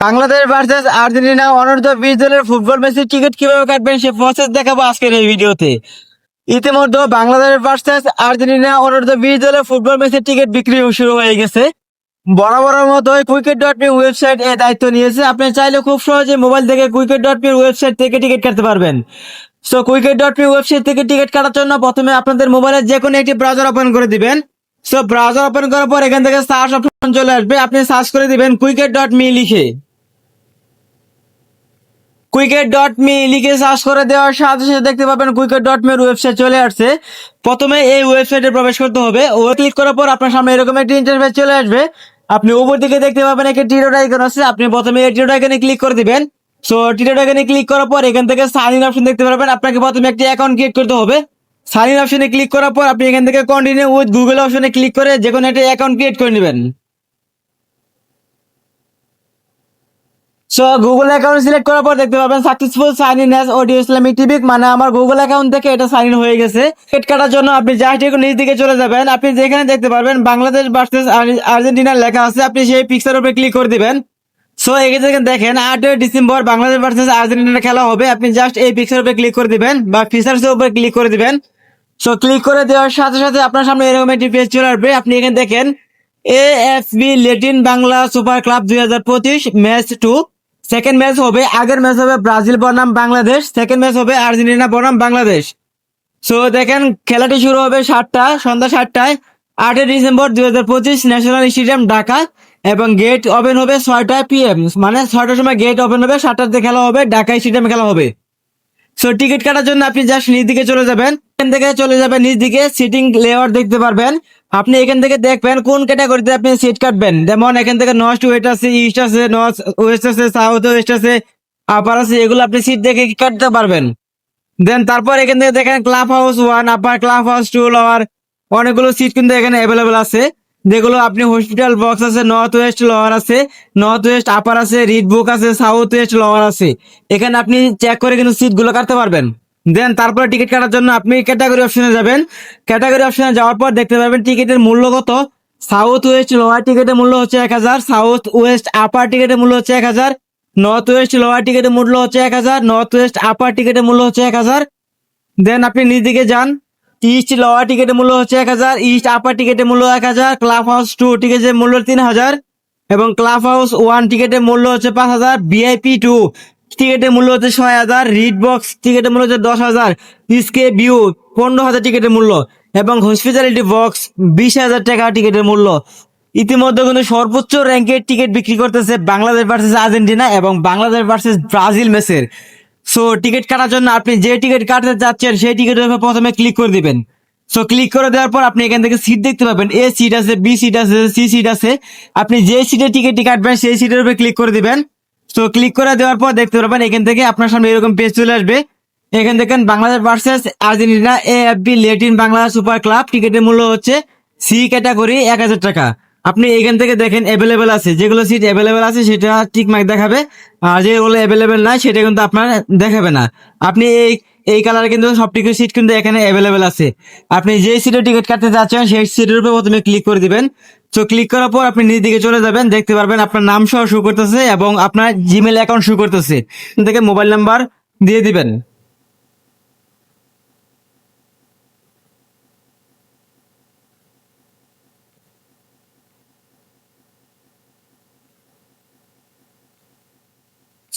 Bangladesh versus Argentina অনূর্ধ্ব বিশ দলের ফুটবল ম্যাচের টিকিট কীভাবে কাটবেন সে প্রসেস দেখাবো আজকের এই ভিডিওতে। ইতিমধ্যে বাংলাদেশ ভার্সেস আর্জেন্টিনা অনূর্ধ্ব বিশ দলের ফুটবল ম্যাচের টিকিট বিক্রি শুরু হয়ে গেছে। বরাবরের মতো কুইকেট ডট পি ওয়েবসাইট এর দায়িত্ব নিয়েছে। আপনি চাইলে খুব সহজে মোবাইল থেকে কুইকেট ডট পি ওয়েবসাইট থেকে টিকিট কাটতে পারবেন। So Quicket dot P website থেকে টিকিট কাটার জন্য প্রথমে আপনাদের মোবাইলের যে কোনো একটি ব্রাউজার ওপেন করে দিবেন। সো ব্রাউজার ওপেন করার পর এখান থেকে সার্চ অপশন চলে আসবে। আপনি সার্চ করে দিবেন কুইকেট ডট মি লিখে। কুইকেট ডট মি লিখে সার্চ করে দেওয়ার সাথে সাথে দেখতে পাবেন কুইকেট ডট মি ওয়েবসাইট চলে আসছে। প্রথমে এই ওয়েবসাইটে প্রবেশ করতে হবে। ও ক্লিক করার পর আপনার সামনে এরকম একটি ইন্টারফেস চলে আসবে। আপনি উপর দিকে দেখতে পাবেন একটা টিরোড আইকন আছে। আপনি প্রথমে এই টিরোড আইকনে ক্লিক করে দিবেন। সো টিরোড আইকনে ক্লিক করার পর এখান থেকে সাইন ইন অপশন দেখতে পাবেন আপনাকে প্রথমে একটি অ্যাকাউন্ট ক্রিয়েট করতে হবে। সাইন ইন অপশনে ক্লিক করার পর আপনি এখান থেকে কন্টিনিউ উইথ গুগল অপশনে ক্লিক করে যে কোনো একটা অ্যাকাউন্ট ক্রিয়েট করে নেবেন। সো গুগল অ্যাকাউন্ট সিলেক্ট করার পর দেখতে পাবেন successful sign in as audio Islamic TV মানে আমার গুগল অ্যাকাউন্ট থেকে এটা সাইন ইন হয়ে গেছে। টিকিট কাটার জন্য আপনি জাস্ট একটু নিচ দিকে চলে যাবেন, আপনি যেখানে দেখতে পারবেন, বাংলাদেশ ভার্সেস আর্জেন্টিনার লেখা আছে, আপনি সেই পিকচার উপরে ক্লিক করে দিবেন। সো এখানে থেকে দেখেন আটই ডিসেম্বর বাংলাদেশ ভার্সেস আর্জেন্টিনার খেলা হবে, আপনি জাস্ট এই পিকচার উপরে ক্লিক করে দিবেন বা ফিচার্স এর উপরে ক্লিক করে দিবেন। সো ক্লিক করে দেওয়ার সাথে সাথে আপনার সামনে এরকম একটি পেজ চলে আসবে। আপনি এখানে দেখেন A F B Latin Bangla super club দুই হাজার পঁচিশ ম্যাচ টু সেকেন্ড ম্যাচ হবে, আগের ম্যাচ হবে ব্রাজিল বনাম বাংলাদেশ সেকেন্ড ম্যাচ হবে আর্জেন্টিনা বনাম বাংলাদেশ। সো দেখেন, খেলাটি শুরু হবে সাতটা, সন্ধ্যা সাতটায়, আটই ডিসেম্বর দুই হাজার পঁচিশ ন্যাশনাল স্টেডিয়াম ঢাকা এবং গেট ওপেন হবে ছয়টায় পিএম মানে ছয়টার সময় গেট ওপেন হবে সাতটাতে খেলা হবে ঢাকা স্টেডিয়ামে খেলা হবে। সো টিকিট কাটার জন্য আপনি জাস্ট নিচ দিকে চলে যাবেন। এখান থেকে চলে যাবেন নিচ দিকে সিটিং লেআউট দেখতে পারবেন। আপনি এখান থেকে দেখবেন কোন ক্যাটাগরিতে আপনি সিট কাটবেন। যেমন এখান থেকে নর্থ ওয়েস্ট আছে ইস্ট আছে নর্থ ওয়েস্ট আছে সাউথ ওয়েস্ট আছে আপার আছে, এগুলো আপনি সিট দেখে কাটতে পারবেন। দেন তারপর এখান থেকে দেখেন club house one upper club house two lower অনেকগুলো সিট কিন্তু এখানে অ্যাভেলেবেল আছে। যেগুলো আপনি হসপিটাল বক্স আছে নর্থ ওয়েস্ট লোয়ার আছে নর্থ ওয়েস্ট আপার আছে রিড বুক আছে সাউথ ওয়েস্ট লোয়ার আছে। এখানে আপনি চেক করে কিন্তু সিটগুলো কাটতে পারবেন। দেন তারপরে টিকিট কাটার জন্য আপনি ক্যাটাগরি অপশনে যাবেন। ক্যাটাগরি অপশনে যাওয়ার পর দেখতে পাবেন টিকিটের মূল্য কত? সাউথ ওয়েস্ট লোয়ার টিকিটের মূল্য হচ্ছে এক হাজার। সাউথ ওয়েস্ট আপার টিকিটের মূল্য হচ্ছে এক হাজার। নর্থ ওয়েস্ট লোয়ার টিকিটের মূল্য হচ্ছে এক হাজার। নর্থ ওয়েস্ট আপার টিকিটের মূল্য হচ্ছে এক হাজার। দেন আপনি নিচ দিকে যান। ইস্ট লোয়ার টিকিটের মূল্য হচ্ছে এক হাজার। ইস্ট আপার টিকিটের মূল্য এক হাজার। ক্লাব হাউস টু টিকিটের মূল্য তিন হাজার। এবং ক্লাব হাউস ওয়ান টিকিটের মূল্য হচ্ছে পাঁচ হাজার। ভিআইপি টু টিকিটের মূল্য হচ্ছে ছয় হাজার রিড বক্স টিকিটের মূল্য হচ্ছে দশ হাজার ইসকে ভিউ পনেরো হাজার টিকিটের মূল্য এবং হসপিটালিটি বক্স বিশ হাজার টাকা টিকিটের মূল্য। ইতিমধ্যে কিন্তু সর্বোচ্চ র্যাঙ্কের টিকিট বিক্রি করতেছে বাংলাদেশ ভার্সেস আর্জেন্টিনা এবং বাংলাদেশ ভার্সেস ব্রাজিল ম্যাচের সো টিকিট কাটার জন্য আপনি যে টিকিট কাটতে চাচ্ছেন, সেই টিকিটের উপর প্রথমে ক্লিক করে দিবেন। সো ক্লিক করে দেওয়ার পর আপনি এখান থেকে সিট দেখতে পাবেন। এ সিট আছে বি সিট আছে সি সিট আছে। আপনি যে সিটের টিকিটটি কাটবেন, সেই সিটের উপরে ক্লিক করে দিবেন। সো ক্লিক করে দেওয়ার পর দেখতে পারবেন এখান থেকে আপনার সামনে এরকম পেজ চলে আসবে। এখান দেখেন Bangladesh versus Argentina A F B Latin Bangladesh super club টিকিটের মূল্য হচ্ছে সি ক্যাটাগরি এক হাজার টাকা। আপনি এখান থেকে দেখেন অ্যাভেলেবেল আছে, যেগুলো সিট অ্যাভেলেবেল আছে সেটা ঠিক দেখাবে। আর যেগুলো অ্যাভেলেবেল নাই, সেটা কিন্তু আপনার দেখাবে না। আপনি এই এই কালার কিন্তু সব টিকিট সিট কিন্তু এখানে অ্যাভেলেবেল আছে। আপনি যে সিটে টিকিট কাটতে চাচ্ছেন সেই সিটের উপর প্রথমে ক্লিক করে দিবেন। তো ক্লিক করার পর আপনি নিজ দিকে চলে যাবেন, দেখতে পারবেন আপনার নাম সহ শুরু করতেছে এবং আপনার জিমেল অ্যাকাউন্ট শুরু করতেছে। থেকে মোবাইল নাম্বার দিয়ে দিবেন।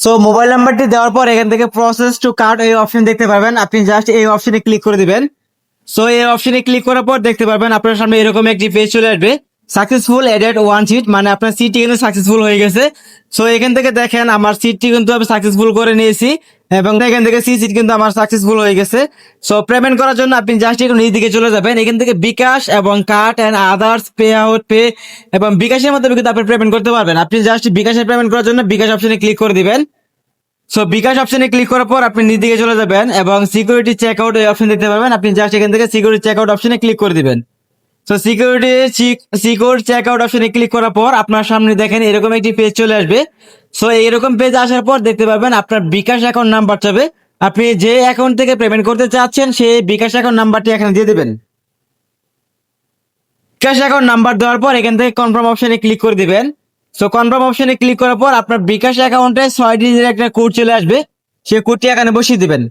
সো মোবাইল নাম্বারটি দেওয়ার পর এখান থেকে প্রসেস টু কার্ড এই অপশন দেখতে পারবেন। আপনি জাস্ট এই অপশনে ক্লিক করে দিবেন। সো এই অপশনে ক্লিক করার পর দেখতে পারবেন আপনার সামনে এরকম একটি পেজ চলে আসবে। সাকসেসফুল এডেড ওয়ান সিট মানে আপনার সিটটি কিন্তু সাকসেসফুল হয়ে গেছে। সো এখান থেকে দেখেন, আমার সিটটি কিন্তু আমি সাকসেসফুল করে নিয়েছি। এবং এখান থেকে সি সিট কিন্তু আমার সাকসেসফুল হয়ে গেছে। সো পেমেন্ট করার জন্য আপনি জাস্ট একটু নিজ দিকে চলে যাবেন। এখান থেকে বিকাশ এবং card and others pay out pay এবং বিকাশের মাধ্যমে কিন্তু আপনি পেমেন্ট করতে পারবেন। আপনি জাস্ট বিকাশের পেমেন্ট করার জন্য বিকাশ অপশনে ক্লিক করে দিবেন। সো বিকাশ অপশনে ক্লিক করার পর আপনি নিজ দিকে চলে যাবেন এবং সিকিউরিটি চেক আউট এই অপশন দেখতে পাবেন আপনি জাস্ট এখান থেকে সিকিউরিটি চেক আউট অপশনে ক্লিক করে দিবেন। So security secure check out অপশনে ক্লিক করার পর আপনার সামনে দেখেন এরকম একটি পেজ চলে আসবে। সো এরকম পেজ আসার পর দেখতে পাবেন আপনার বিকাশ অ্যাকাউন্ট নাম্বার চাবে আপনি যে অ্যাকাউন্ট থেকে পেমেন্ট করতে চাচ্ছেন, সেই বিকাশ অ্যাকাউন্ট নাম্বারটি এখানে দিয়ে দেবেন। বিকাশ অ্যাকাউন্ট নাম্বার দেওয়ার পর এখান থেকে কনফার্ম অপশনে ক্লিক করে দিবেন। সো কনফার্ম অপশনে ক্লিক করার পর আপনার বিকাশ অ্যাকাউন্টে ছয় ডিজিটের একটা কোড চলে আসবে। সেই কোডটি এখানে বসিয়ে দিবেন।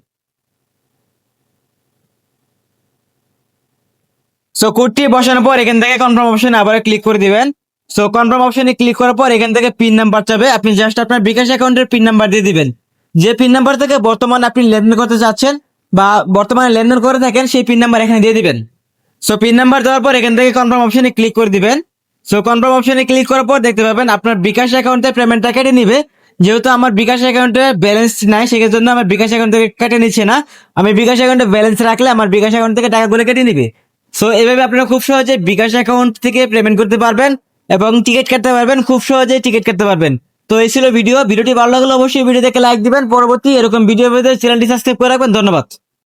সো কোডটি বসানোর পর এখান থেকে কনফার্ম অপশনে আবার ক্লিক করে দিবেন। সো কনফার্ম অপশনে ক্লিক করার পর এখান থেকে পিন নাম্বার চাবে। আপনি জাস্ট আপনার বিকাশ অ্যাকাউন্টের পিন নাম্বার দিয়ে দিবেন। যে পিন নাম্বার থেকে বর্তমানে আপনি লেনদেন করতে চাচ্ছেন বা বর্তমানে লেনদেন করে থাকেন, সেই পিন নাম্বার এখানে দিয়ে দিবেন। সো পিন নাম্বার দেওয়ার পর এখান থেকে কনফার্ম অপশনে ক্লিক করে দিবেন। সো কনফার্ম অপশনে ক্লিক করার পর দেখতে পাবেন আপনার বিকাশ অ্যাকাউন্টে পেমেন্টটা কেটে নিবে। যেহেতু আমার বিকাশ অ্যাকাউন্টে ব্যালেন্স নাই সেই জন্য আমার বিকাশ অ্যাকাউন্ট থেকে কেটে নিচ্ছে না। আমি বিকাশ অ্যাকাউন্টে ব্যালেন্স রাখলে আমার বিকাশ অ্যাকাউন্ট থেকে টাকাগুলো কেটে নিবে। সো এভাবে আপনারা খুব সহজে বিকাশ অ্যাকাউন্ট থেকে পেমেন্ট করতে পারবেন। এবং টিকিট কাটতে পারবেন, খুব সহজেই টিকিট কাটতে পারবেন। তো এই ছিল ভিডিও ভিডিওটি ভালো লাগলে অবশ্যই ভিডিও দেখে লাইক দিবেন। পরবর্তী এরকম ভিডিও পেতে চ্যানেলটি সাবস্ক্রাইব করে রাখবেন। ধন্যবাদ।